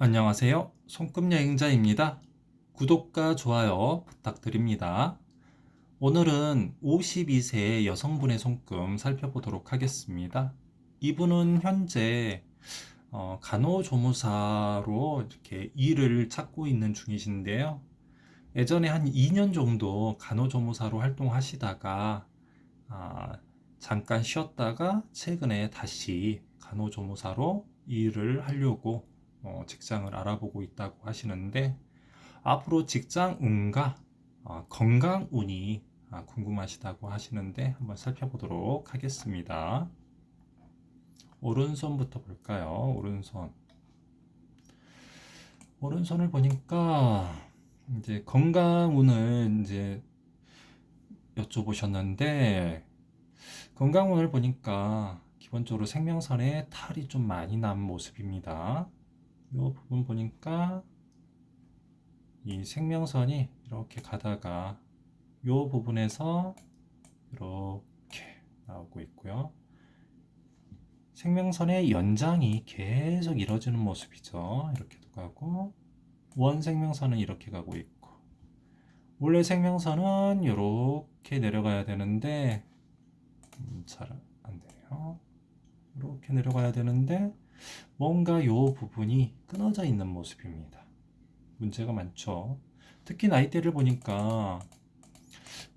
안녕하세요. 손금 여행자입니다. 구독과 좋아요 부탁드립니다. 오늘은 52세 여성분의 손금 살펴보도록 하겠습니다. 이분은 현재 어, 간호조무사로 이렇게 일을 찾고 있는 중이신데요. 예전에 한 2년 정도 간호조무사로 활동하시다가 아, 잠깐 쉬었다가 최근에 다시 간호조무사로 일을 하려고 어, 직장을 알아보고 있다고 하시는데 앞으로 직장 운과 어, 건강 운이 아, 궁금하시다고 하시는데 한번 살펴보도록 하겠습니다. 오른손부터 볼까요? 오른손. 오른손을 보니까 이제 건강 운을 이제 여쭤보셨는데 건강 운을 보니까 기본적으로 생명선에 탈이 좀 많이 난 모습입니다. 이 부분 보니까 이 생명선이 이렇게 가다가 이 부분에서 이렇게 나오고 있고요. 생명선의 연장이 계속 이루어지는 모습이죠. 이렇게도 가고 원 생명선은 이렇게 가고 있고 원래 생명선은 이렇게 내려가야 되는데 음, 잘안 되네요. 이렇게 내려가야 되는데 뭔가 요 부분이 끊어져 있는 모습입니다. 문제가 많죠. 특히 나이대를 보니까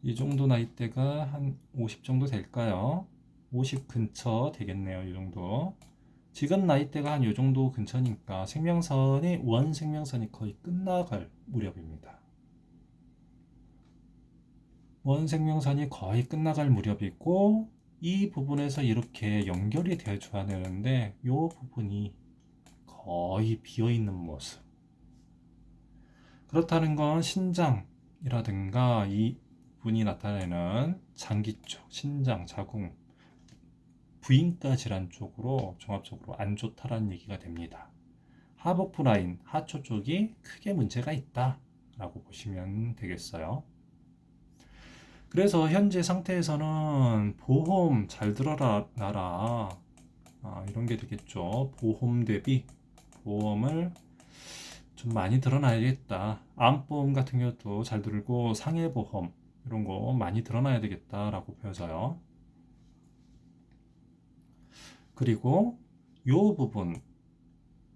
이 정도 나이대가 한 50 정도 될까요? 50 근처 되겠네요. 이 정도. 지금 나이대가 한 이 정도 근처니까 생명선이 원 생명선이 거의 끝나갈 무렵입니다. 원 생명선이 거의 끝나갈 무렵이고 이 부분에서 이렇게 연결이 되어줘야 되는데 이 부분이 거의 비어 있는 모습. 그렇다는 건 신장이라든가 이 부분이 나타내는 장기 쪽, 신장, 자궁, 부인과 질환 쪽으로 종합적으로 안 좋다라는 얘기가 됩니다. 하복부 라인, 하초 쪽이 크게 문제가 있다라고 보시면 되겠어요. 그래서 현재 상태에서는 보험 잘 들어라 나라 아, 이런 게 되겠죠. 보험 대비 보험을 좀 많이 들어놔야겠다. 암보험 같은 경우도 잘 들고 상해보험 이런 거 많이 들어놔야 되겠다라고 보여져요. 그리고 요 부분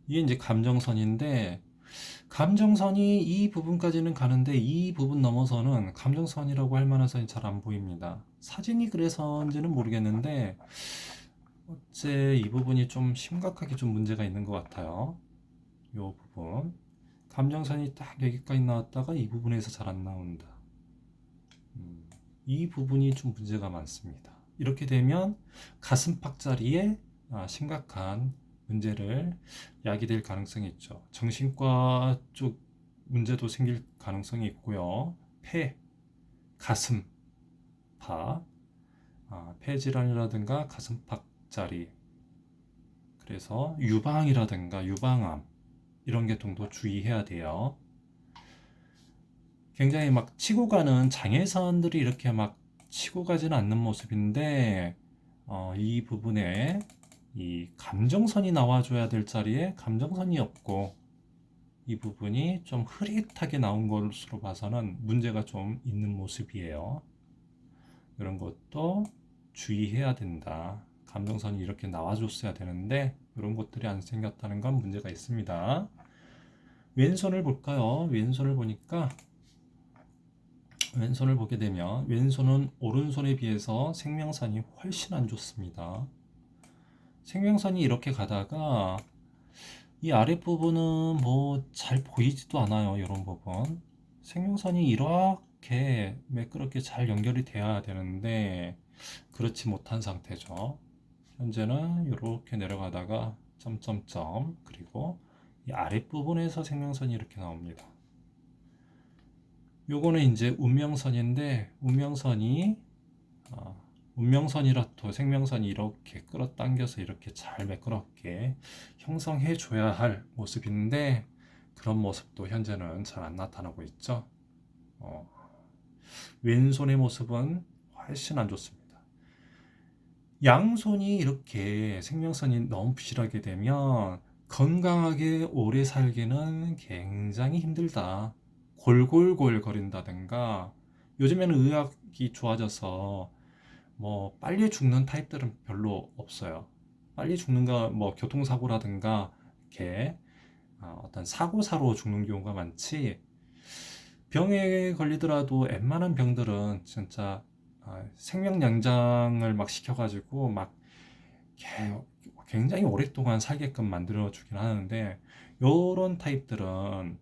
이게 이제 감정선인데 감정선이 이 부분까지는 가는데 이 부분 넘어서는 감정선이라고 할 만한 선이 잘 안 보입니다. 사진이 그래서인지는 모르겠는데 어째 이 부분이 좀 심각하게 좀 문제가 있는 것 같아요. 이 부분 감정선이 딱 여기까지 나왔다가 이 부분에서 잘 안 나온다. 음, 이 부분이 좀 문제가 많습니다. 이렇게 되면 가슴팍 자리에 아, 심각한 문제를 야기될 가능성이 있죠. 정신과 쪽 문제도 생길 가능성이 있고요. 폐, 가슴, 파, 아, 폐질환이라든가 가슴팍 자리, 그래서 유방이라든가 유방암 이런 계통도 주의해야 돼요. 굉장히 막 치고 가는 장애선들이 이렇게 막 치고 가지는 않는 모습인데 어, 이 부분에 이 감정선이 나와줘야 될 자리에 감정선이 없고 이 부분이 좀 흐릿하게 나온 것으로 봐서는 문제가 좀 있는 모습이에요. 이런 것도 주의해야 된다. 감정선이 이렇게 나와줬어야 되는데 이런 것들이 안 생겼다는 건 문제가 있습니다. 왼손을 볼까요? 왼손을 보니까 왼손을 보게 되면 왼손은 오른손에 비해서 생명선이 훨씬 안 좋습니다. 생명선이 이렇게 가다가 이 아랫부분은 뭐 잘 보이지도 않아요. 이런 부분. 생명선이 이렇게 매끄럽게 잘 연결이 돼야 되는데 그렇지 못한 상태죠. 현재는 이렇게 내려가다가 점점점 그리고 이 아랫부분에서 생명선이 이렇게 나옵니다. 요거는 이제 운명선인데 운명선이 어, 운명선이라 도 생명선이 이렇게 끌어당겨서 이렇게 잘 매끄럽게 형성해 줘야 할 모습인데 그런 모습도 현재는 잘 안 나타나고 있죠. 어, 왼손의 모습은 훨씬 안 좋습니다. 양손이 이렇게 생명선이 너무 부실하게 되면 건강하게 오래 살기는 굉장히 힘들다. 골골골 거린다든가 요즘에는 의학이 좋아져서 뭐 빨리 죽는 타입들은 별로 없어요. 빨리 죽는 거뭐 교통사고라든가 이렇게 아, 어떤 사고사로 죽는 경우가 많지 병에 걸리더라도 웬만한 병들은 진짜 아, 생명양장을 막 시켜가지고 막 개- 굉장히 오랫동안 살게끔 만들어 주긴 하는데 요런 타입들은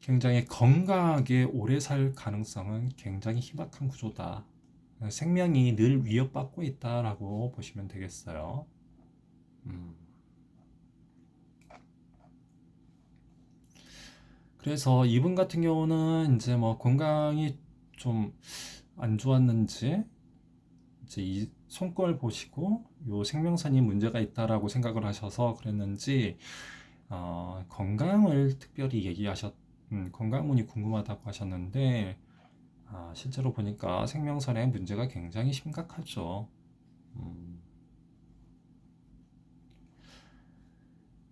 굉장히 건강하게 오래 살 가능성은 굉장히 희박한 구조다. 생명이 늘 위협받고 있다라고 보시면 되겠어요. 음. 그래서 이분 같은 경우는 이제 뭐 건강이 좀 안 좋았는지 이제 이 손걸 보시고 요 생명선이 문제가 있다라고 생각을 하셔서 그랬는지 어, 건강을 특별히 얘기하셨 음, 건강문이 궁금하다고 하셨는데 아, 실제로 보니까 생명선의 문제가 굉장히 심각하죠. 음,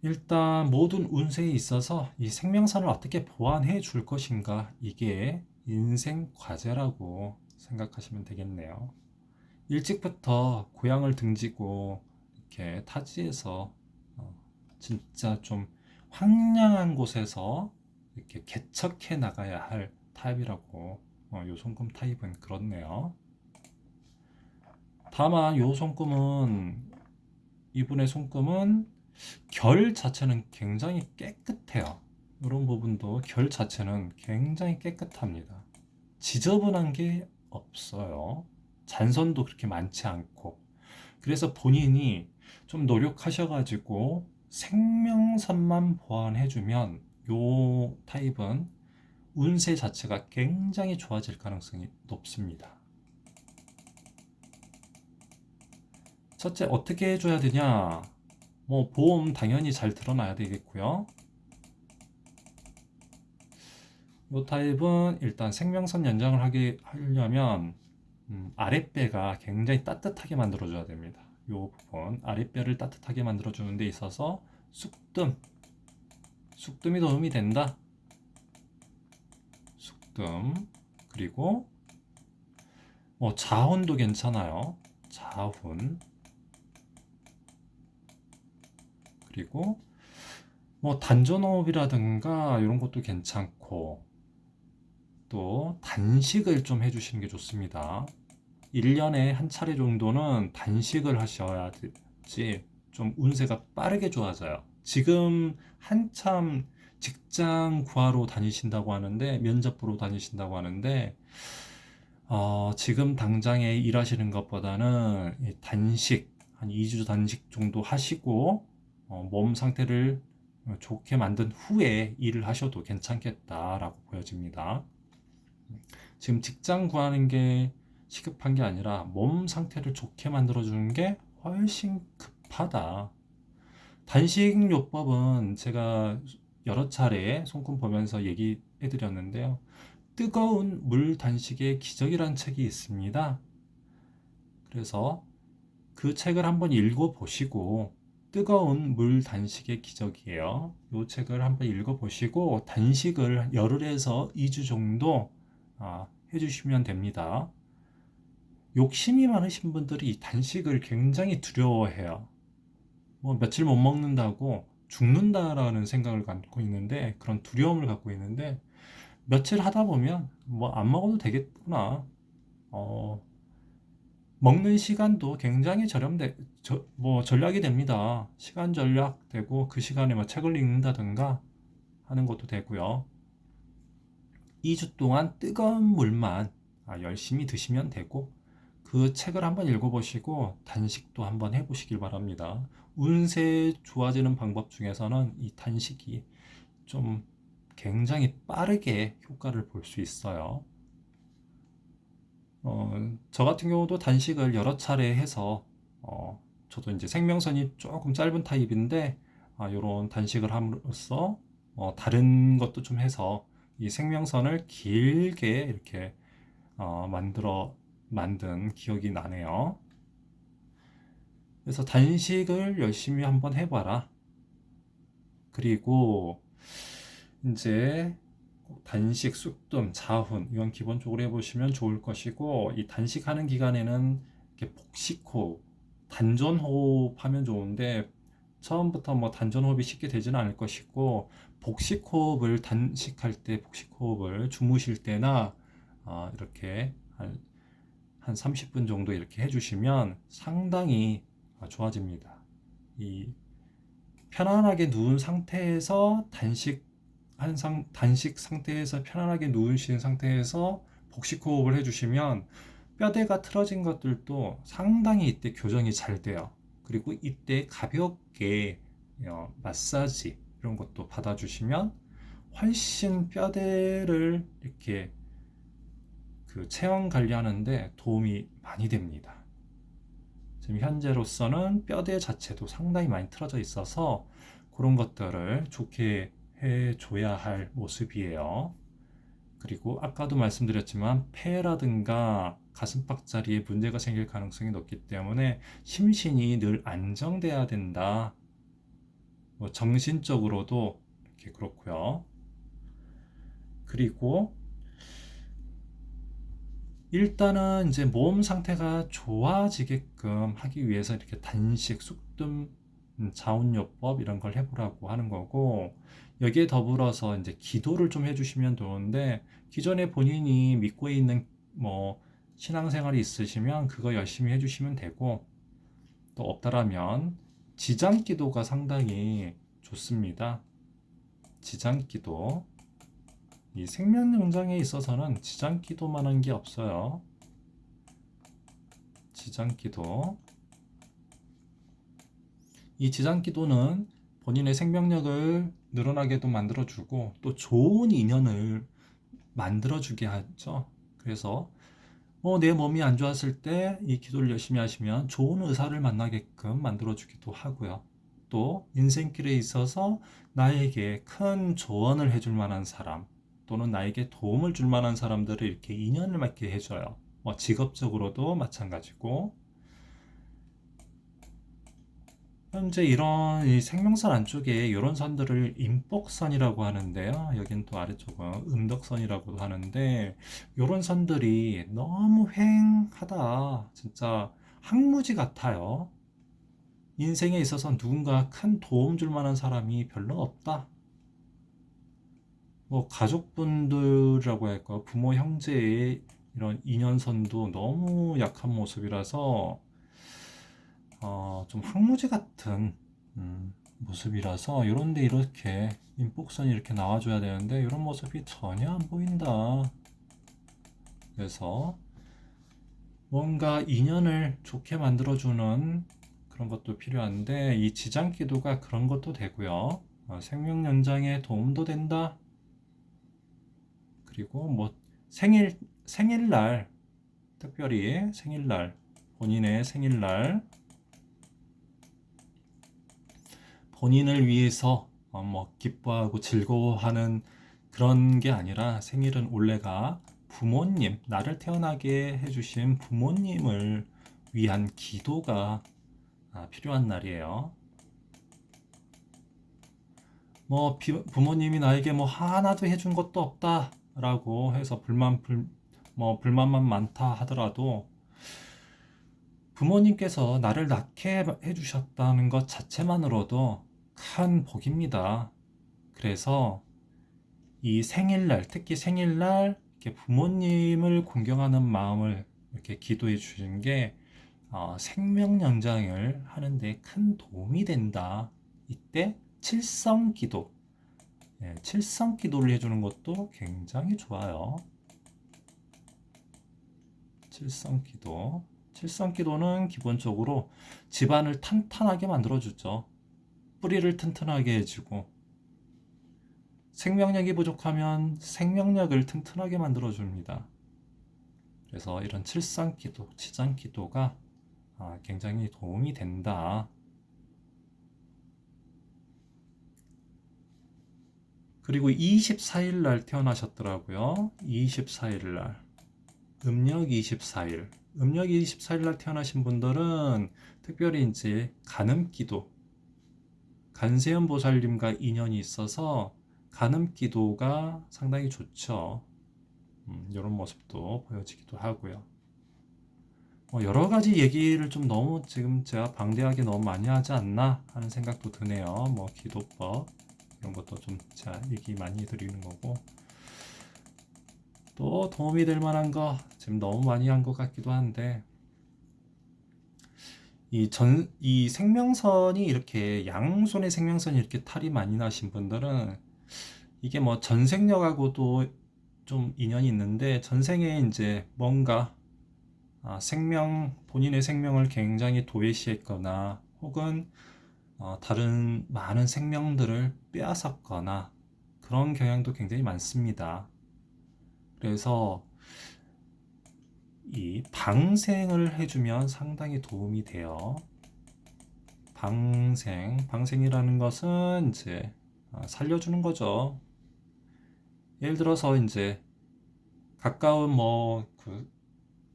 일단 모든 운세에 있어서 이 생명선을 어떻게 보완해 줄 것인가 이게 인생 과제라고 생각하시면 되겠네요. 일찍부터 고향을 등지고 이렇게 타지에서 어, 진짜 좀 황량한 곳에서 이렇게 개척해 나가야 할 타입이라고 어, 요 손금 타입은 그렇네요. 다만 요 손금은 이분의 손금은 결 자체는 굉장히 깨끗해요. 이런 부분도 결 자체는 굉장히 깨끗합니다. 지저분한 게 없어요. 잔선도 그렇게 많지 않고. 그래서 본인이 좀 노력하셔가지고 생명선만 보완해주면 요 타입은 운세 자체가 굉장히 좋아질 가능성이 높습니다. 첫째, 어떻게 해줘야 되냐? 뭐, 보험 당연히 잘 드러나야 되겠고요. 요 타입은 일단 생명선 연장을 하게 하려면 음, 아랫배가 굉장히 따뜻하게 만들어줘야 됩니다. 요 부분 아랫배를 따뜻하게 만들어주는 데 있어서 쑥뜸 쑥뜸이 도움이 된다. 쑥뜸 그리고 뭐 자훈도 괜찮아요. 자훈 그리고 뭐 단전호흡이라든가 이런 것도 괜찮고 또 단식을 좀 해주시는 게 좋습니다. 1년에 한 차례 정도는 단식을 하셔야지 좀 운세가 빠르게 좋아져요. 지금 한참 직장 구하러 다니신다고 하는데 면접 보러 다니신다고 하는데 어, 지금 당장에 일하시는 것보다는 단식 한 2주 단식 정도 하시고 어, 몸 상태를 좋게 만든 후에 일을 하셔도 괜찮겠다라고 보여집니다. 지금 직장 구하는 게 시급한 게 아니라 몸 상태를 좋게 만들어 주는 게 훨씬 급하다. 단식 요법은 제가 여러 차례 손금 보면서 얘기해 드렸는데요. 뜨거운 물 단식의 기적이라는 책이 있습니다. 그래서 그 책을 한번 읽어 보시고 뜨거운 물 단식의 기적이에요. 이 책을 한번 읽어 보시고 단식을 열흘에서 2주 정도 아, 해주시면 됩니다. 욕심이 많으신 분들이 단식을 굉장히 두려워해요. 뭐 며칠 못 먹는다고 죽는다라는 생각을 갖고 있는데 그런 두려움을 갖고 있는데 며칠 하다 보면 뭐 안 먹어도 되겠구나. 어, 먹는 시간도 굉장히 저렴돼, 저, 뭐 전략이 됩니다. 시간 전략 되고 그 시간에 뭐 책을 읽는다든가 하는 것도 되고요. 2주 동안 뜨거운 물만 아, 열심히 드시면 되고 그 책을 한번 읽어보시고 단식도 한번 해보시길 바랍니다. 운세 좋아지는 방법 중에서는 이 단식이 좀 굉장히 빠르게 효과를 볼 수 있어요. 어, 저 같은 경우도 단식을 여러 차례 해서 어, 저도 이제 생명선이 조금 짧은 타입인데 아, 이런 단식을 함으로써 어, 다른 것도 좀 해서 이 생명선을 길게 이렇게 어, 만들어 만든 기억이 나네요. 그래서 단식을 열심히 한번 해봐라. 그리고 이제 단식, 쑥뜸, 자훈 이건 기본적으로 해보시면 좋을 것이고 이 단식하는 기간에는 이렇게 복식호흡, 단전호흡 하면 좋은데 처음부터 뭐 단전호흡이 쉽게 되지는 않을 것이고 복식호흡을 단식할 때 복식호흡을 주무실 때나 어, 이렇게 한, 한 30분 정도 이렇게 해주시면 상당히 어, 좋아집니다. 이 편안하게 누운 상태에서 단식 한 상, 단식 상태에서 편안하게 누우신 상태에서 복식 호흡을 해주시면 뼈대가 틀어진 것들도 상당히 이때 교정이 잘 돼요. 그리고 이때 가볍게 어, 마사지 이런 것도 받아주시면 훨씬 뼈대를 이렇게 그 체형 관리하는데 도움이 많이 됩니다. 지금 현재로서는 뼈대 자체도 상당히 많이 틀어져 있어서 그런 것들을 좋게 해줘야 할 모습이에요. 그리고 아까도 말씀드렸지만 폐라든가 가슴팍 자리에 문제가 생길 가능성이 높기 때문에 심신이 늘 안정돼야 된다. 뭐 정신적으로도 이렇게 그렇고요. 그리고 일단은 이제 몸 상태가 좋아지게끔 하기 위해서 이렇게 단식, 숙뜸, 음, 자운요법 이런 걸 해보라고 하는 거고 여기에 더불어서 이제 기도를 좀 해주시면 좋은데 기존에 본인이 믿고 있는 뭐 신앙생활이 있으시면 그거 열심히 해주시면 되고 또 없다라면 지장기도가 상당히 좋습니다. 지장기도 이 생명연장에 있어서는 지장기도만한 게 없어요. 지장기도 이 지장기도는 본인의 생명력을 늘어나게도 만들어주고 또 좋은 인연을 만들어주게 하죠. 그래서 뭐 내 몸이 안 좋았을 때 이 기도를 열심히 하시면 좋은 의사를 만나게끔 만들어주기도 하고요. 또 인생길에 있어서 나에게 큰 조언을 해줄 만한 사람 또는 나에게 도움을 줄 만한 사람들을 이렇게 인연을 맺게 해줘요. 뭐 직업적으로도 마찬가지고 현재 이런 이 생명선 안쪽에 이런 선들을 임복선이라고 하는데요. 여긴 또 아래쪽은 음덕선이라고도 하는데 이런 선들이 너무 휑하다. 진짜 항무지 같아요. 인생에 있어서 누군가 큰 도움 줄 만한 사람이 별로 없다. 뭐 가족분들이라고 할까 부모 형제의 이런 인연선도 너무 약한 모습이라서 어, 좀 항무지 같은 음, 모습이라서 이런데 이렇게 인복선이 이렇게 나와줘야 되는데 이런 모습이 전혀 안 보인다. 그래서 뭔가 인연을 좋게 만들어주는 그런 것도 필요한데 이 지장기도가 그런 것도 되고요. 어, 생명 연장에 도움도 된다. 그리고 뭐 생일 생일날 특별히 생일날 본인의 생일날 본인을 위해서 어, 뭐 기뻐하고 즐거워하는 그런 게 아니라 생일은 원래가 부모님, 나를 태어나게 해주신 부모님을 위한 기도가 아, 필요한 날이에요. 뭐 부모님이 나에게 뭐 하나도 해준 것도 없다 라고 해서 불만 불, 뭐 불만만 많다 하더라도 부모님께서 나를 낳게 해주셨다는 것 자체만으로도 큰 복입니다. 그래서 이 생일날, 특히 생일날 이렇게 부모님을 공경하는 마음을 이렇게 기도해 주신 게 어, 생명 연장을 하는데 큰 도움이 된다. 이때 칠성 기도, 예, 칠성 기도를 해주는 것도 굉장히 좋아요. 칠성 기도. 칠성 기도는 기본적으로 집안을 탄탄하게 만들어주죠. 뿌리를 튼튼하게 해주고 생명력이 부족하면 생명력을 튼튼하게 만들어 줍니다. 그래서 이런 칠상 기도, 치장 기도가 아, 굉장히 도움이 된다. 그리고 24일 날 태어나셨더라고요. 24일 날. 음력 24일. 음력 24일 날 태어나신 분들은 특별히 이제 간음기도 간세음 보살님과 인연이 있어서 간음기도가 상당히 좋죠. 음, 이런 모습도 보여지기도 하고요. 뭐 여러 가지 얘기를 좀 너무 지금 제가 방대하게 너무 많이 하지 않나 하는 생각도 드네요. 뭐 기도법 이런 것도 좀 제가 얘기 많이 드리는 거고. 또 도움이 될 만한 거 지금 너무 많이 한 것 같기도 한데 이 전, 이 생명선이 이렇게 양손의 생명선이 이렇게 탈이 많이 나신 분들은 이게 뭐 전생력하고도 좀 인연이 있는데 전생에 이제 뭔가 아, 생명 본인의 생명을 굉장히 도외시했거나 혹은 어, 다른 많은 생명들을 빼앗았거나 그런 경향도 굉장히 많습니다. 그래서 이 방생을 해주면 상당히 도움이 돼요. 방생, 방생이라는 것은 이제 아, 살려주는 거죠. 예를 들어서 이제 가까운 뭐 그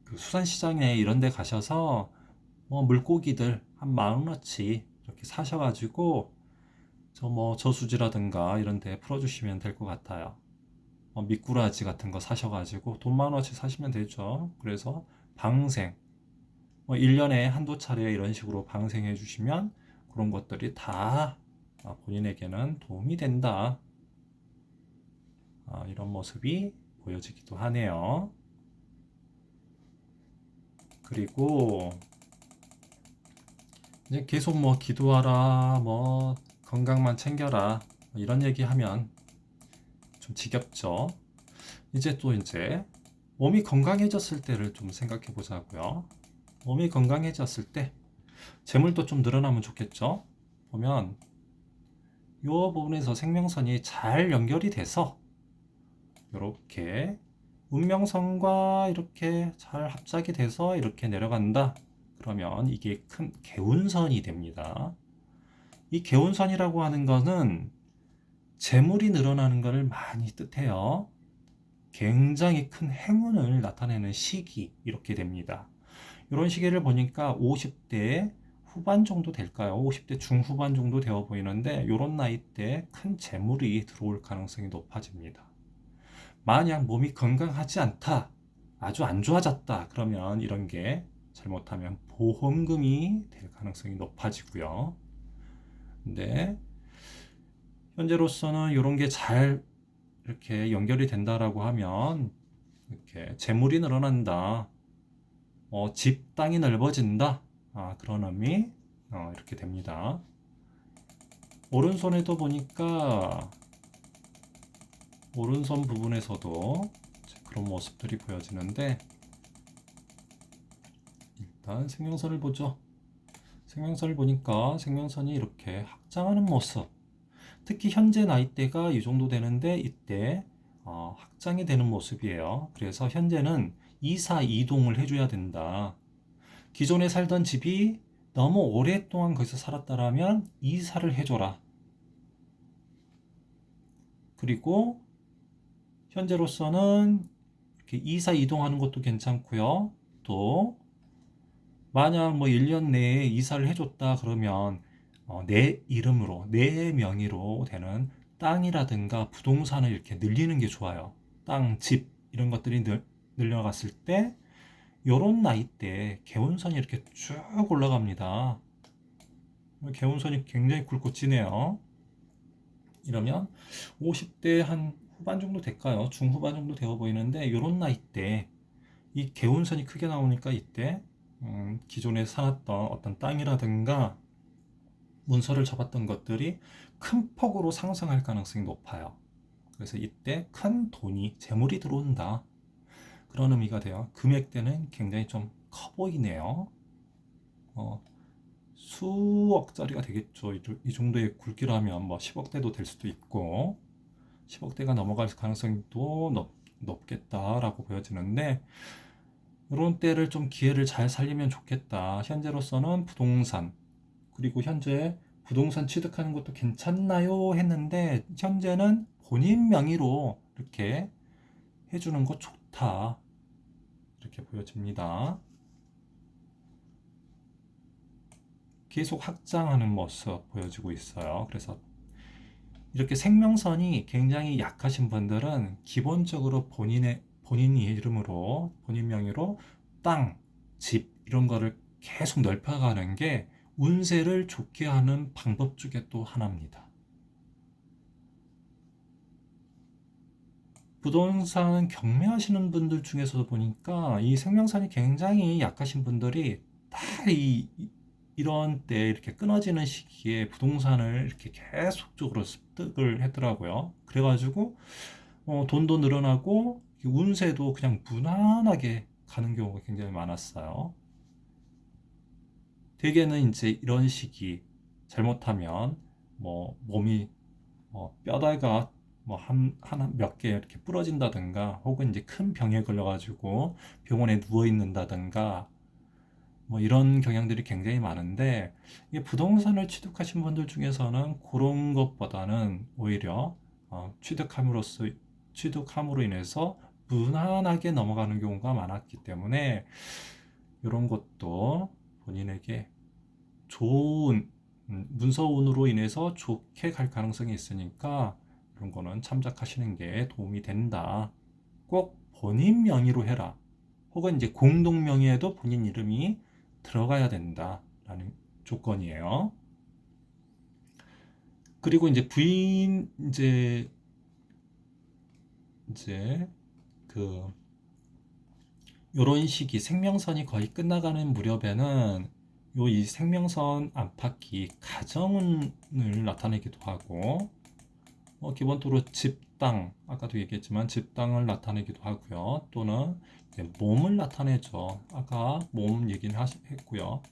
그 수산시장에 이런 데 가셔서 뭐 물고기들 한 만원어치 이렇게 사셔가지고 저 뭐 저수지라든가 이런 데 풀어주시면 될 것 같아요. 뭐 미꾸라지 같은 거 사셔가지고 돈 만원어치 사시면 되죠. 그래서 방생 뭐 1년에 한두 차례 이런 식으로 방생해 주시면 그런 것들이 다 아, 본인에게는 도움이 된다. 아, 이런 모습이 보여지기도 하네요. 그리고 계속 뭐 기도하라, 뭐 건강만 챙겨라 뭐 이런 얘기하면 좀 지겹죠. 이제 또 이제 몸이 건강해졌을 때를 좀 생각해 보자고요. 몸이 건강해졌을 때 재물도 좀 늘어나면 좋겠죠. 보면 이 부분에서 생명선이 잘 연결이 돼서 이렇게 운명선과 이렇게 잘 합작이 돼서 이렇게 내려간다. 그러면 이게 큰 개운선이 됩니다. 이 개운선이라고 하는 것은 재물이 늘어나는 것을 많이 뜻해요. 굉장히 큰 행운을 나타내는 시기 이렇게 됩니다. 이런 시기를 보니까 50대 후반 정도 될까요? 50대 중후반 정도 되어 보이는데 이런 나이 때 큰 재물이 들어올 가능성이 높아집니다. 만약 몸이 건강하지 않다, 아주 안 좋아졌다, 그러면 이런 게 잘못하면 보험금이 될 가능성이 높아지고요. 근데 현재로서는 이런 게 잘 이렇게 연결이 된다라고 하면 이렇게 재물이 늘어난다, 어, 집 땅이 넓어진다, 아, 그런 의미 어, 이렇게 됩니다. 오른손에도 보니까 오른손 부분에서도 그런 모습들이 보여지는데 일단 생명선을 보죠. 생명선을 보니까 생명선이 이렇게 확장하는 모습 특히 현재 나이대가 이 정도 되는데 이때 어, 확장이 되는 모습이에요. 그래서 현재는 이사 이동을 해줘야 된다. 기존에 살던 집이 너무 오랫동안 거기서 살았다라면 이사를 해줘라. 그리고 현재로서는 이사 이동하는 것도 괜찮고요. 또 만약 뭐 1년 내에 이사를 해줬다 그러면 어, 내 이름으로 내 명의로 되는 땅이라든가 부동산을 이렇게 늘리는 게 좋아요. 땅, 집 이런 것들이 늘, 늘려갔을 때 요런 나이 때 개운선이 이렇게 쭉 올라갑니다. 개운선이 굉장히 굵고 진해요. 이러면 50대 한 후반 정도 될까요? 중후반 정도 되어 보이는데 이런 나이 때 이 개운선이 크게 나오니까 이때 음, 기존에 살았던 어떤 땅이라든가 문서를 잡았던 것들이 큰 폭으로 상승할 가능성이 높아요. 그래서 이때 큰 돈이 재물이 들어온다. 그런 의미가 돼요. 금액대는 굉장히 좀 커 보이네요. 어, 수억짜리가 되겠죠. 이 정도의 굵기라면 뭐 10억대도 될 수도 있고 10억대가 넘어갈 가능성도 높, 높겠다라고 보여지는데 이런 때를 좀 기회를 잘 살리면 좋겠다. 현재로서는 부동산 그리고 현재 부동산 취득하는 것도 괜찮나요? 했는데 현재는 본인 명의로 이렇게 해주는 거 좋다. 이렇게 보여집니다. 계속 확장하는 모습 보여지고 있어요. 그래서 이렇게 생명선이 굉장히 약하신 분들은 기본적으로 본인의 본인 이름으로 본인 명의로 땅, 집 이런 거를 계속 넓혀가는 게 운세를 좋게 하는 방법 중에 또 하나입니다. 부동산 경매하시는 분들 중에서도 보니까 이 생명선이 굉장히 약하신 분들이 다 이, 이런 때 이렇게 끊어지는 시기에 부동산을 이렇게 계속적으로 습득을 했더라고요. 그래가지고 어, 돈도 늘어나고 운세도 그냥 무난하게 가는 경우가 굉장히 많았어요. 대개는 이제 이런 시기 잘못하면 뭐 몸이 뭐 뼈다가 뭐 한 하나 몇 개 이렇게 부러진다든가 혹은 이제 큰 병에 걸려가지고 병원에 누워 있는다든가 뭐 이런 경향들이 굉장히 많은데 이게 부동산을 취득하신 분들 중에서는 그런 것보다는 오히려 어, 취득함으로써 취득함으로 인해서 무난하게 넘어가는 경우가 많았기 때문에 이런 것도 본인에게 좋은 음, 문서운으로 인해서 좋게 갈 가능성이 있으니까 이런 거는 참작하시는 게 도움이 된다. 꼭 본인 명의로 해라. 혹은 이제 공동 명의에도 본인 이름이 들어가야 된다라는 조건이에요. 그리고 이제 부인 이제 이제 그 요런 시기 생명선이 거의 끝나가는 무렵에는 요 이 생명선 안팎이 가정운을 나타내기도 하고 뭐 기본적으로 집당 아까도 얘기했지만 집당을 나타내기도 하고요. 또는 몸을 나타내죠. 아까 몸 얘기는 하시, 했고요.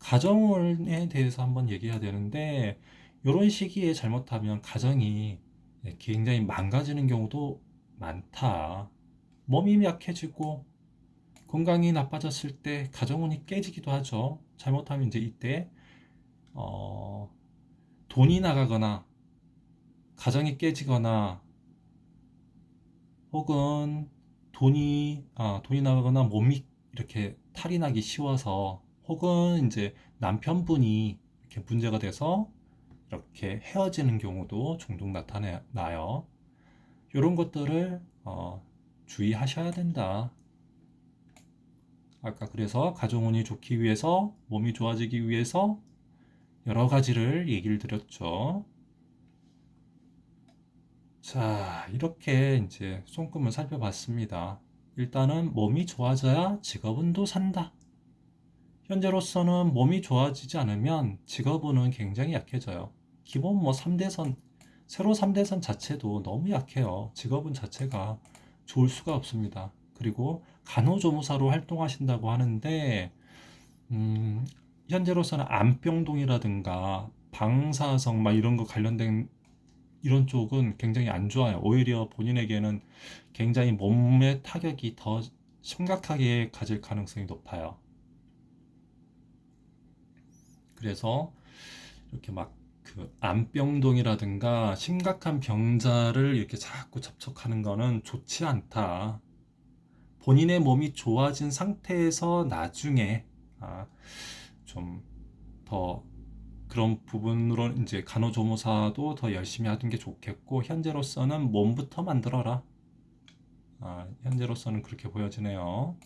가정운에 대해서 한번 얘기해야 되는데 이런 시기에 잘못하면 가정이 굉장히 망가지는 경우도 많다 몸이 약해지고 건강이 나빠졌을 때 가정운이 깨지기도 하죠. 잘못하면 이제 이때 어, 돈이 나가거나 가정이 깨지거나 혹은 돈이 아, 돈이 나가거나 몸이 이렇게 탈이 나기 쉬워서 혹은 이제 남편분이 이렇게 문제가 돼서 이렇게 헤어지는 경우도 종종 나타나요. 이런 것들을 어, 주의하셔야 된다. 아까 그래서 가정운이 좋기 위해서 몸이 좋아지기 위해서 여러 가지를 얘기를 드렸죠. 자, 이렇게 이제 손금을 살펴봤습니다. 일단은 몸이 좋아져야 직업운도 산다. 현재로서는 몸이 좋아지지 않으면 직업운은 굉장히 약해져요. 기본 뭐 3대선, 세로 3대선 자체도 너무 약해요. 직업운 자체가 좋을 수가 없습니다. 그리고 간호조무사로 활동하신다고 하는데 음, 현재로서는 안병동이라든가 방사성 막 이런 거 관련된 이런 쪽은 굉장히 안 좋아요. 오히려 본인에게는 굉장히 몸의 타격이 더 심각하게 가질 가능성이 높아요. 그래서 이렇게 막 그 안병동이라든가 심각한 병자를 이렇게 자꾸 접촉하는 거는 좋지 않다. 본인의 몸이 좋아진 상태에서 나중에 아, 좀더 그런 부분으로 이제 간호조무사도 더 열심히 하는 게 좋겠고 현재로서는 몸부터 만들어라. 아, 현재로서는 그렇게 보여지네요.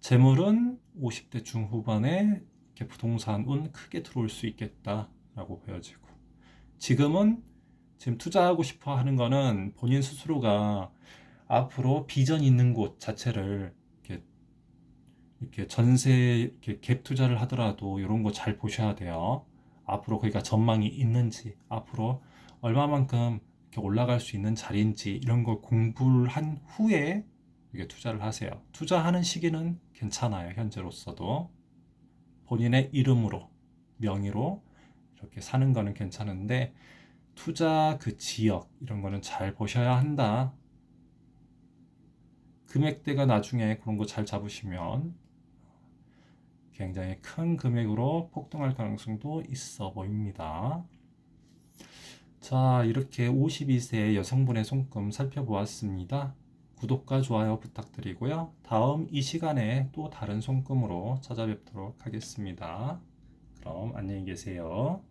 재물은 50대 중후반에 부동산 운 크게 들어올 수 있겠다 라고 보여지고 지금은 지금 투자하고 싶어 하는 거는 본인 스스로가 앞으로 비전 있는 곳 자체를 이렇게, 이렇게 전세 이렇게 갭 투자를 하더라도 이런 거 잘 보셔야 돼요. 앞으로 거기가 전망이 있는지, 앞으로 얼마만큼 이렇게 올라갈 수 있는 자리인지 이런 걸 공부를 한 후에 이게 투자를 하세요. 투자하는 시기는 괜찮아요. 현재로서도 본인의 이름으로 명의로 이렇게 사는 거는 괜찮은데 투자 그 지역 이런 거는 잘 보셔야 한다. 금액대가 나중에 그런 거 잘 잡으시면 굉장히 큰 금액으로 폭등할 가능성도 있어 보입니다. 자, 이렇게 52세 여성분의 손금 살펴보았습니다. 구독과 좋아요 부탁드리고요. 다음 이 시간에 또 다른 손금으로 찾아뵙도록 하겠습니다. 그럼 안녕히 계세요.